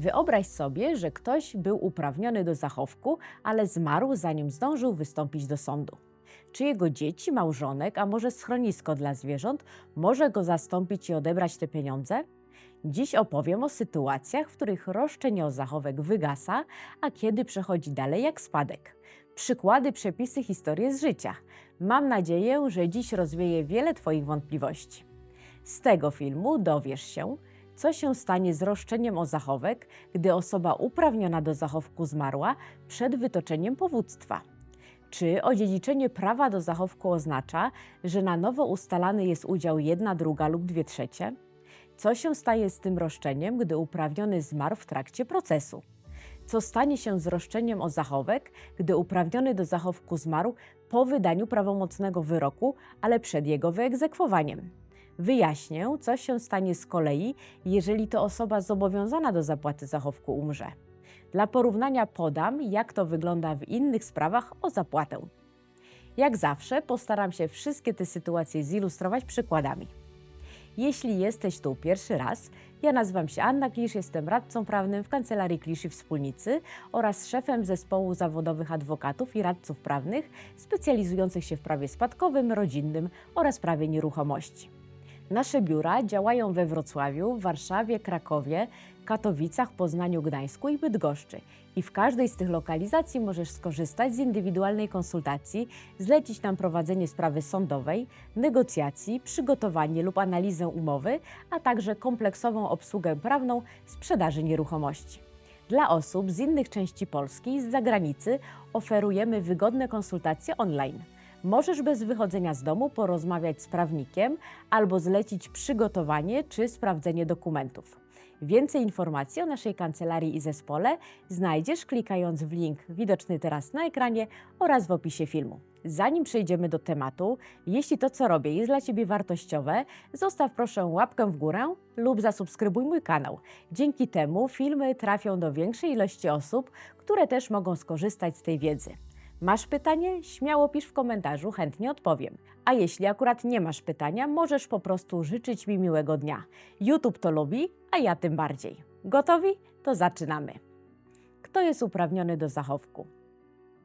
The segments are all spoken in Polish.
Wyobraź sobie, że ktoś był uprawniony do zachowku, ale zmarł zanim zdążył wystąpić do sądu. Czy jego dzieci, małżonek, a może schronisko dla zwierząt może go zastąpić i odebrać te pieniądze? Dziś opowiem o sytuacjach, w których roszczenie o zachowek wygasa, a kiedy przechodzi dalej jak spadek. Przykłady, przepisy, historie z życia. Mam nadzieję, że dziś rozwieje wiele Twoich wątpliwości. Z tego filmu dowiesz się, co się stanie z roszczeniem o zachowek, gdy osoba uprawniona do zachowku zmarła przed wytoczeniem powództwa. Czy odziedziczenie prawa do zachowku oznacza, że na nowo ustalany jest udział jedna druga lub dwie trzecie? Co się staje z tym roszczeniem, gdy uprawniony zmarł w trakcie procesu? Co stanie się z roszczeniem o zachowek, gdy uprawniony do zachowku zmarł po wydaniu prawomocnego wyroku, ale przed jego wyegzekwowaniem? Wyjaśnię, co się stanie z kolei, jeżeli to osoba zobowiązana do zapłaty zachowku umrze. Dla porównania podam, jak to wygląda w innych sprawach o zapłatę. Jak zawsze postaram się wszystkie te sytuacje zilustrować przykładami. Jeśli jesteś tu pierwszy raz, ja nazywam się Anna Klisz, jestem radcą prawnym w Kancelarii Klisz i Wspólnicy oraz szefem zespołu zawodowych adwokatów i radców prawnych specjalizujących się w prawie spadkowym, rodzinnym oraz prawie nieruchomości. Nasze biura działają we Wrocławiu, Warszawie, Krakowie, Katowicach, Poznaniu, Gdańsku i Bydgoszczy. I w każdej z tych lokalizacji możesz skorzystać z indywidualnej konsultacji, zlecić nam prowadzenie sprawy sądowej, negocjacji, przygotowanie lub analizę umowy, a także kompleksową obsługę prawną sprzedaży nieruchomości. Dla osób z innych części Polski i z zagranicy oferujemy wygodne konsultacje online. Możesz bez wychodzenia z domu porozmawiać z prawnikiem albo zlecić przygotowanie czy sprawdzenie dokumentów. Więcej informacji o naszej kancelarii i zespole znajdziesz klikając w link widoczny teraz na ekranie oraz w opisie filmu. Zanim przejdziemy do tematu, jeśli to co robię jest dla Ciebie wartościowe, zostaw proszę łapkę w górę lub zasubskrybuj mój kanał. Dzięki temu filmy trafią do większej ilości osób, które też mogą skorzystać z tej wiedzy. Masz pytanie? Śmiało pisz w komentarzu, chętnie odpowiem. A jeśli akurat nie masz pytania, możesz po prostu życzyć mi miłego dnia. YouTube to lubi, a ja tym bardziej. Gotowi? To zaczynamy. Kto jest uprawniony do zachowku?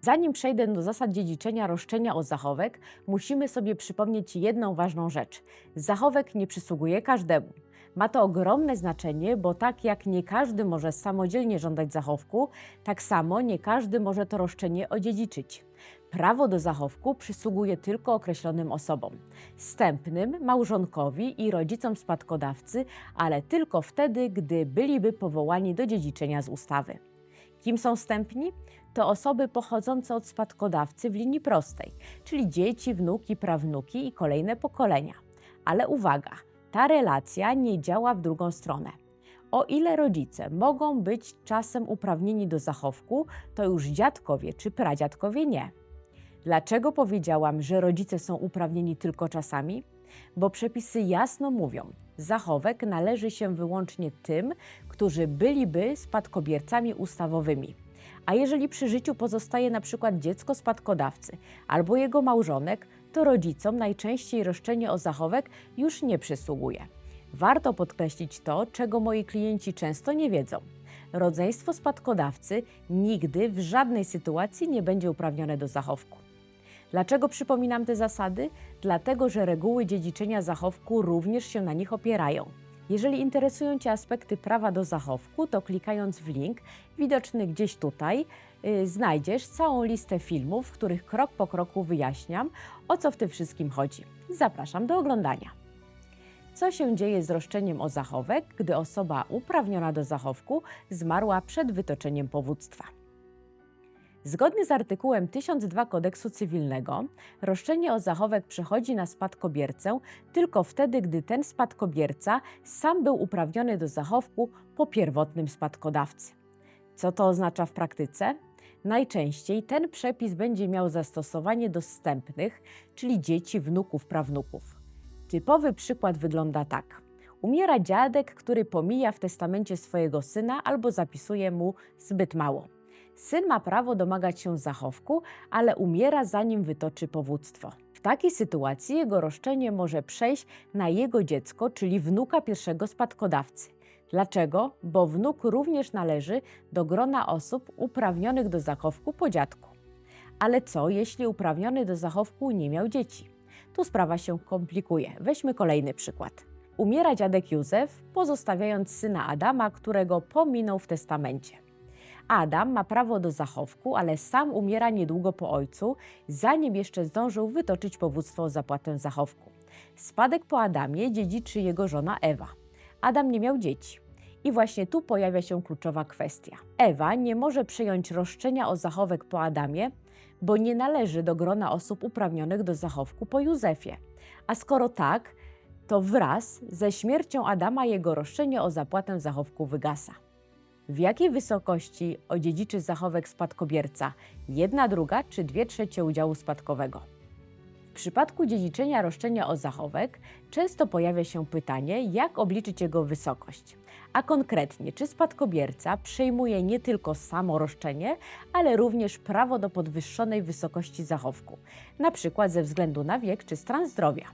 Zanim przejdę do zasad dziedziczenia roszczenia o zachowek, musimy sobie przypomnieć jedną ważną rzecz. Zachowek nie przysługuje każdemu. Ma to ogromne znaczenie, bo tak jak nie każdy może samodzielnie żądać zachowku, tak samo nie każdy może to roszczenie odziedziczyć. Prawo do zachowku przysługuje tylko określonym osobom: wstępnym, małżonkowi i rodzicom spadkodawcy, ale tylko wtedy, gdy byliby powołani do dziedziczenia z ustawy. Kim są wstępni? To osoby pochodzące od spadkodawcy w linii prostej, czyli dzieci, wnuki, prawnuki i kolejne pokolenia. Ale uwaga, ta relacja nie działa w drugą stronę. O ile rodzice mogą być czasem uprawnieni do zachowku, to już dziadkowie czy pradziadkowie nie. Dlaczego powiedziałam, że rodzice są uprawnieni tylko czasami? Bo przepisy jasno mówią, zachowek należy się wyłącznie tym, którzy byliby spadkobiercami ustawowymi. A jeżeli przy życiu pozostaje na przykład dziecko spadkodawcy albo jego małżonek, to rodzicom najczęściej roszczenie o zachowek już nie przysługuje. Warto podkreślić to, czego moi klienci często nie wiedzą. Rodzeństwo spadkodawcy nigdy w żadnej sytuacji nie będzie uprawnione do zachowku. Dlaczego przypominam te zasady? Dlatego, że reguły dziedziczenia zachowku również się na nich opierają. Jeżeli interesują Cię aspekty prawa do zachowku, to klikając w link widoczny gdzieś tutaj, yy, znajdziesz całą listę filmów, w których krok po kroku wyjaśniam, o co w tym wszystkim chodzi. Zapraszam do oglądania. Co się dzieje z roszczeniem o zachowek, gdy osoba uprawniona do zachowku zmarła przed wytoczeniem powództwa? Zgodnie z artykułem 1002 kodeksu cywilnego, roszczenie o zachowek przechodzi na spadkobiercę tylko wtedy, gdy ten spadkobierca sam był uprawniony do zachowku po pierwotnym spadkodawcy. Co to oznacza w praktyce? Najczęściej ten przepis będzie miał zastosowanie do wstępnych, czyli dzieci, wnuków, prawnuków. Typowy przykład wygląda tak. Umiera dziadek, który pomija w testamencie swojego syna albo zapisuje mu zbyt mało. Syn ma prawo domagać się zachowku, ale umiera zanim wytoczy powództwo. W takiej sytuacji jego roszczenie może przejść na jego dziecko, czyli wnuka pierwszego spadkodawcy. Dlaczego? Bo wnuk również należy do grona osób uprawnionych do zachowku po dziadku. Ale co, jeśli uprawniony do zachowku nie miał dzieci? Tu sprawa się komplikuje. Weźmy kolejny przykład. Umiera dziadek Józef, pozostawiając syna Adama, którego pominął w testamencie. Adam ma prawo do zachowku, ale sam umiera niedługo po ojcu, zanim jeszcze zdążył wytoczyć powództwo o zapłatę zachowku. Spadek po Adamie dziedziczy jego żona Ewa. Adam nie miał dzieci. I właśnie tu pojawia się kluczowa kwestia. Ewa nie może przyjąć roszczenia o zachowek po Adamie, bo nie należy do grona osób uprawnionych do zachowku po Józefie. A skoro tak, to wraz ze śmiercią Adama jego roszczenie o zapłatę zachowku wygasa. W jakiej wysokości odziedziczy zachowek spadkobierca? Jedna druga czy dwie trzecie udziału spadkowego? W przypadku dziedziczenia roszczenia o zachowek często pojawia się pytanie, jak obliczyć jego wysokość. A konkretnie, czy spadkobierca przejmuje nie tylko samo roszczenie, ale również prawo do podwyższonej wysokości zachowku, przykład ze względu na wiek czy stan zdrowia.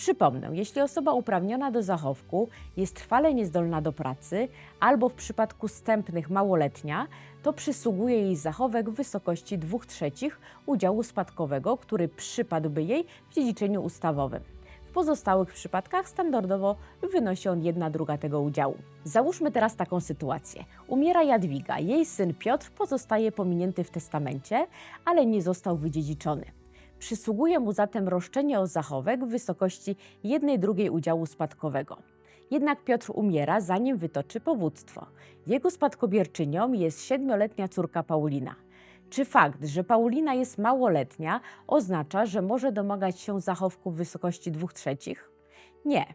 Przypomnę, jeśli osoba uprawniona do zachowku jest trwale niezdolna do pracy albo w przypadku stępnych małoletnia, to przysługuje jej zachowek w wysokości 2 trzecich udziału spadkowego, który przypadłby jej w dziedziczeniu ustawowym. W pozostałych przypadkach standardowo wynosi on 1 druga tego udziału. Załóżmy teraz taką sytuację. Umiera Jadwiga, jej syn Piotr pozostaje pominięty w testamencie, ale nie został wydziedziczony. Przysługuje mu zatem roszczenie o zachowek w wysokości 1 drugiej udziału spadkowego. Jednak Piotr umiera, zanim wytoczy powództwo. Jego spadkobierczynią jest siedmioletnia córka Paulina. Czy fakt, że Paulina jest małoletnia, oznacza, że może domagać się zachowku w wysokości 2 trzecich? Nie.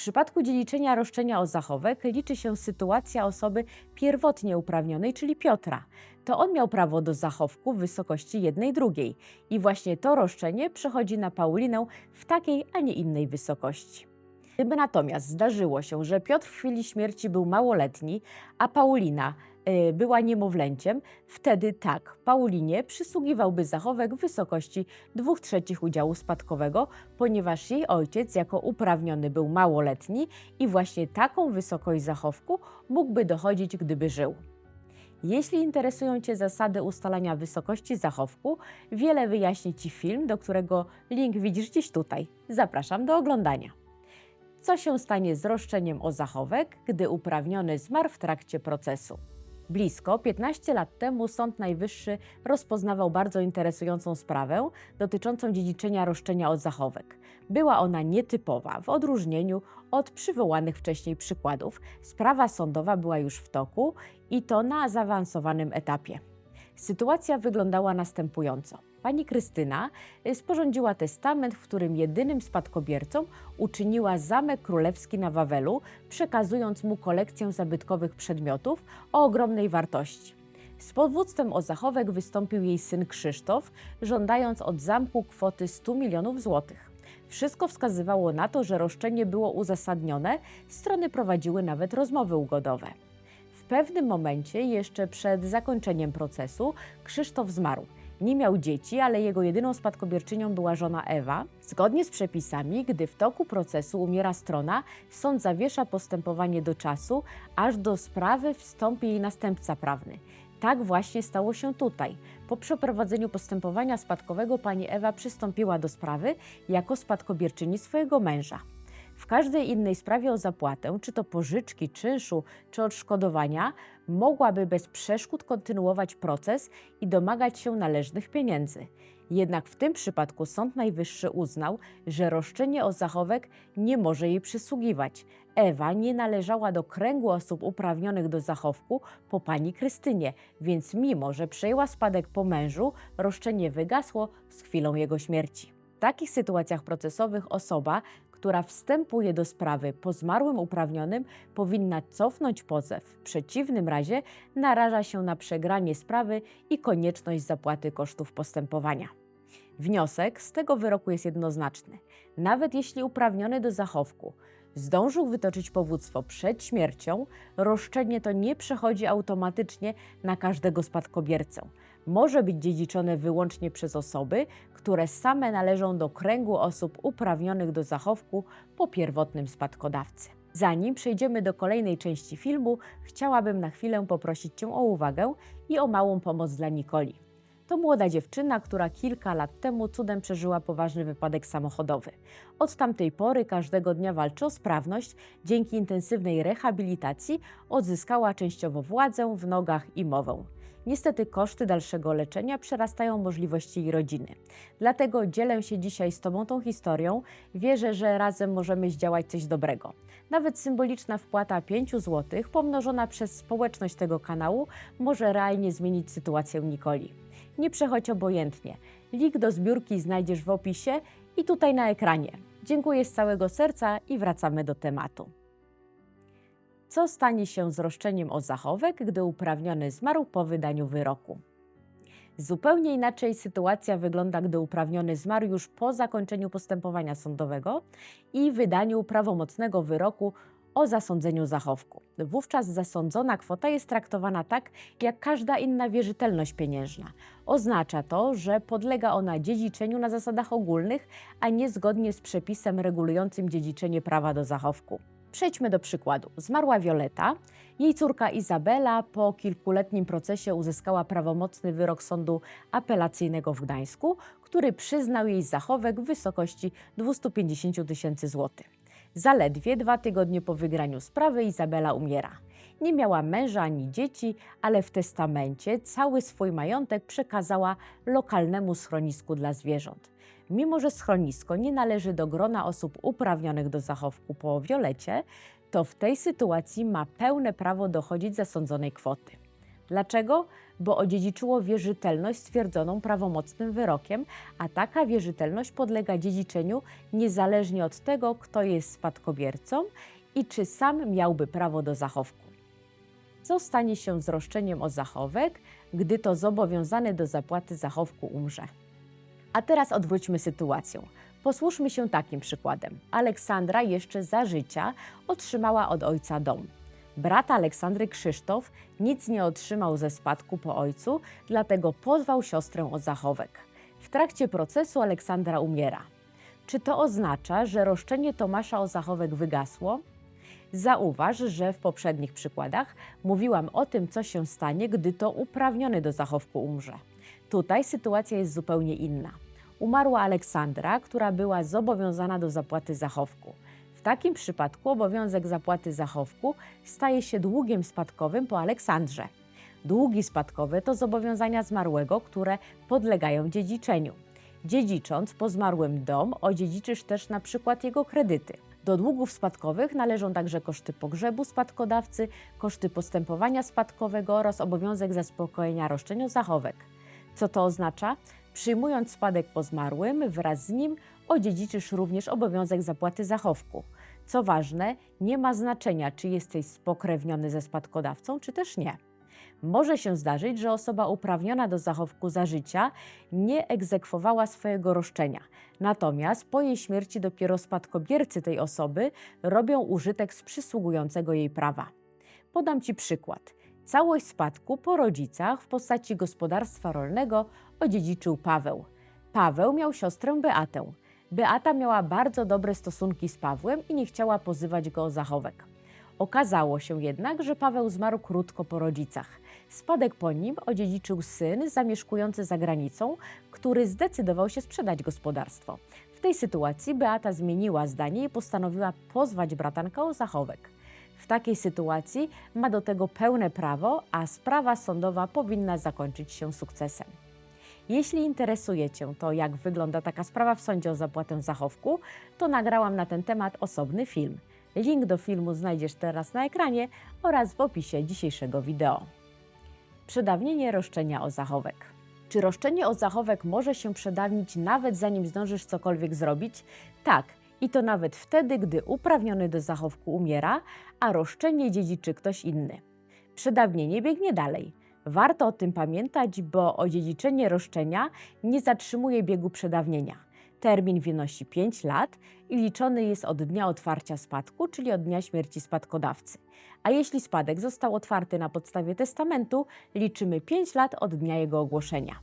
Przypadku dziedziczenia roszczenia o zachowek liczy się sytuacja osoby pierwotnie uprawnionej, czyli Piotra. To on miał prawo do zachowku w wysokości jednej drugiej i właśnie to roszczenie przechodzi na Paulinę w takiej, a nie innej wysokości. Gdyby natomiast zdarzyło się, że Piotr w chwili śmierci był małoletni, a Paulina y, była niemowlęciem, wtedy tak, Paulinie przysługiwałby zachowek w wysokości 2 trzecich udziału spadkowego, ponieważ jej ojciec jako uprawniony był małoletni i właśnie taką wysokość zachowku mógłby dochodzić, gdyby żył. Jeśli interesują Cię zasady ustalania wysokości zachowku, wiele wyjaśni Ci film, do którego link widzisz dziś tutaj. Zapraszam do oglądania. Co się stanie z roszczeniem o zachowek, gdy uprawniony zmarł w trakcie procesu? Blisko 15 lat temu Sąd Najwyższy rozpoznawał bardzo interesującą sprawę dotyczącą dziedziczenia roszczenia o zachowek. Była ona nietypowa w odróżnieniu od przywołanych wcześniej przykładów. Sprawa sądowa była już w toku i to na zaawansowanym etapie. Sytuacja wyglądała następująco. Pani Krystyna y, sporządziła testament, w którym jedynym spadkobiercą uczyniła Zamek Królewski na Wawelu, przekazując mu kolekcję zabytkowych przedmiotów o ogromnej wartości. Z powództwem o zachowek wystąpił jej syn Krzysztof, żądając od zamku kwoty 100 milionów złotych. Wszystko wskazywało na to, że roszczenie było uzasadnione, strony prowadziły nawet rozmowy ugodowe. W pewnym momencie, jeszcze przed zakończeniem procesu, Krzysztof zmarł. Nie miał dzieci, ale jego jedyną spadkobierczynią była żona Ewa. Zgodnie z przepisami, gdy w toku procesu umiera strona, sąd zawiesza postępowanie do czasu, aż do sprawy wstąpi jej następca prawny. Tak właśnie stało się tutaj. Po przeprowadzeniu postępowania spadkowego pani Ewa przystąpiła do sprawy jako spadkobierczyni swojego męża. W każdej innej sprawie o zapłatę, czy to pożyczki, czynszu, czy odszkodowania, mogłaby bez przeszkód kontynuować proces i domagać się należnych pieniędzy. Jednak w tym przypadku Sąd Najwyższy uznał, że roszczenie o zachowek nie może jej przysługiwać. Ewa nie należała do kręgu osób uprawnionych do zachowku po pani Krystynie, więc mimo, że przejęła spadek po mężu, roszczenie wygasło z chwilą jego śmierci. W takich sytuacjach procesowych osoba, która wstępuje do sprawy po zmarłym uprawnionym, powinna cofnąć pozew. W przeciwnym razie naraża się na przegranie sprawy i konieczność zapłaty kosztów postępowania. Wniosek z tego wyroku jest jednoznaczny. Nawet jeśli uprawniony do zachowku zdążył wytoczyć powództwo przed śmiercią, roszczenie to nie przechodzi automatycznie na każdego spadkobiercę. Może być dziedziczone wyłącznie przez osoby, które same należą do kręgu osób uprawnionych do zachowku po pierwotnym spadkodawcy. Zanim przejdziemy do kolejnej części filmu, chciałabym na chwilę poprosić Cię o uwagę i o małą pomoc dla Nikoli. To młoda dziewczyna, która kilka lat temu cudem przeżyła poważny wypadek samochodowy. Od tamtej pory każdego dnia walczy o sprawność. Dzięki intensywnej rehabilitacji odzyskała częściowo władzę w nogach i mowę. Niestety koszty dalszego leczenia przerastają możliwości jej rodziny. Dlatego dzielę się dzisiaj z Tobą tą historią. Wierzę, że razem możemy zdziałać coś dobrego. Nawet symboliczna wpłata 5 zł pomnożona przez społeczność tego kanału może realnie zmienić sytuację Nikoli. Nie przechodź obojętnie. Link do zbiórki znajdziesz w opisie i tutaj na ekranie. Dziękuję z całego serca i wracamy do tematu. Co stanie się z roszczeniem o zachowek, gdy uprawniony zmarł po wydaniu wyroku? Zupełnie inaczej sytuacja wygląda, gdy uprawniony zmarł już po zakończeniu postępowania sądowego i wydaniu prawomocnego wyroku o zasądzeniu zachowku. Wówczas zasądzona kwota jest traktowana tak, jak każda inna wierzytelność pieniężna. Oznacza to, że podlega ona dziedziczeniu na zasadach ogólnych, a nie zgodnie z przepisem regulującym dziedziczenie prawa do zachowku. Przejdźmy do przykładu. Zmarła Wioleta. Jej córka Izabela po kilkuletnim procesie uzyskała prawomocny wyrok sądu apelacyjnego w Gdańsku, który przyznał jej zachowek w wysokości 250 tysięcy złotych. Zaledwie dwa tygodnie po wygraniu sprawy Izabela umiera. Nie miała męża ani dzieci, ale w testamencie cały swój majątek przekazała lokalnemu schronisku dla zwierząt. Mimo, że schronisko nie należy do grona osób uprawnionych do zachowku po Wiolecie, to w tej sytuacji ma pełne prawo dochodzić zasądzonej kwoty. Dlaczego? Bo odziedziczyło wierzytelność stwierdzoną prawomocnym wyrokiem, a taka wierzytelność podlega dziedziczeniu niezależnie od tego, kto jest spadkobiercą i czy sam miałby prawo do zachowku. Co stanie się z roszczeniem o zachowek, gdy to zobowiązany do zapłaty zachowku umrze? A teraz odwróćmy sytuację. Posłuszmy się takim przykładem. Aleksandra jeszcze za życia otrzymała od ojca dom. Brat Aleksandry Krzysztof nic nie otrzymał ze spadku po ojcu, dlatego pozwał siostrę o zachowek. W trakcie procesu Aleksandra umiera. Czy to oznacza, że roszczenie Tomasza o zachowek wygasło? Zauważ, że w poprzednich przykładach mówiłam o tym, co się stanie, gdy to uprawniony do zachowku umrze. Tutaj sytuacja jest zupełnie inna. Umarła Aleksandra, która była zobowiązana do zapłaty zachowku. W takim przypadku obowiązek zapłaty zachowku staje się długiem spadkowym po Aleksandrze. Długi spadkowe to zobowiązania zmarłego, które podlegają dziedziczeniu. Dziedzicząc po zmarłym dom, odziedziczysz też na przykład jego kredyty. Do długów spadkowych należą także koszty pogrzebu spadkodawcy, koszty postępowania spadkowego oraz obowiązek zaspokojenia roszczeń o zachowek. Co to oznacza? Przyjmując spadek po zmarłym, wraz z nim odziedziczysz również obowiązek zapłaty zachowku. Co ważne, nie ma znaczenia, czy jesteś spokrewniony ze spadkodawcą, czy też nie. Może się zdarzyć, że osoba uprawniona do zachowku za życia nie egzekwowała swojego roszczenia. Natomiast po jej śmierci dopiero spadkobiercy tej osoby robią użytek z przysługującego jej prawa. Podam Ci przykład. Całość spadku po rodzicach w postaci gospodarstwa rolnego odziedziczył Paweł. Paweł miał siostrę Beatę. Beata miała bardzo dobre stosunki z Pawłem i nie chciała pozywać go o zachowek. Okazało się jednak, że Paweł zmarł krótko po rodzicach. Spadek po nim odziedziczył syn zamieszkujący za granicą, który zdecydował się sprzedać gospodarstwo. W tej sytuacji Beata zmieniła zdanie i postanowiła pozwać bratanka o zachowek. W takiej sytuacji ma do tego pełne prawo, a sprawa sądowa powinna zakończyć się sukcesem. Jeśli interesuje Cię to, jak wygląda taka sprawa w sądzie o zapłatę zachowku, to nagrałam na ten temat osobny film. Link do filmu znajdziesz teraz na ekranie oraz w opisie dzisiejszego wideo. Przedawnienie roszczenia o zachowek. Czy roszczenie o zachowek może się przedawnić nawet zanim zdążysz cokolwiek zrobić? Tak, i to nawet wtedy, gdy uprawniony do zachowku umiera, a roszczenie dziedziczy ktoś inny. Przedawnienie biegnie dalej. Warto o tym pamiętać, bo odziedziczenie roszczenia nie zatrzymuje biegu przedawnienia. Termin wynosi 5 lat i liczony jest od dnia otwarcia spadku, czyli od dnia śmierci spadkodawcy. A jeśli spadek został otwarty na podstawie testamentu, liczymy 5 lat od dnia jego ogłoszenia.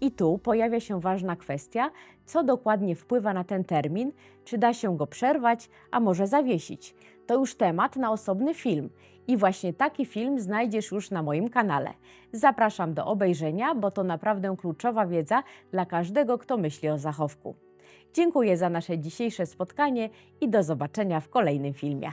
I tu pojawia się ważna kwestia, co dokładnie wpływa na ten termin, czy da się go przerwać, a może zawiesić. To już temat na osobny film i właśnie taki film znajdziesz już na moim kanale. Zapraszam do obejrzenia, bo to naprawdę kluczowa wiedza dla każdego, kto myśli o zachowku. Dziękuję za nasze dzisiejsze spotkanie i do zobaczenia w kolejnym filmie.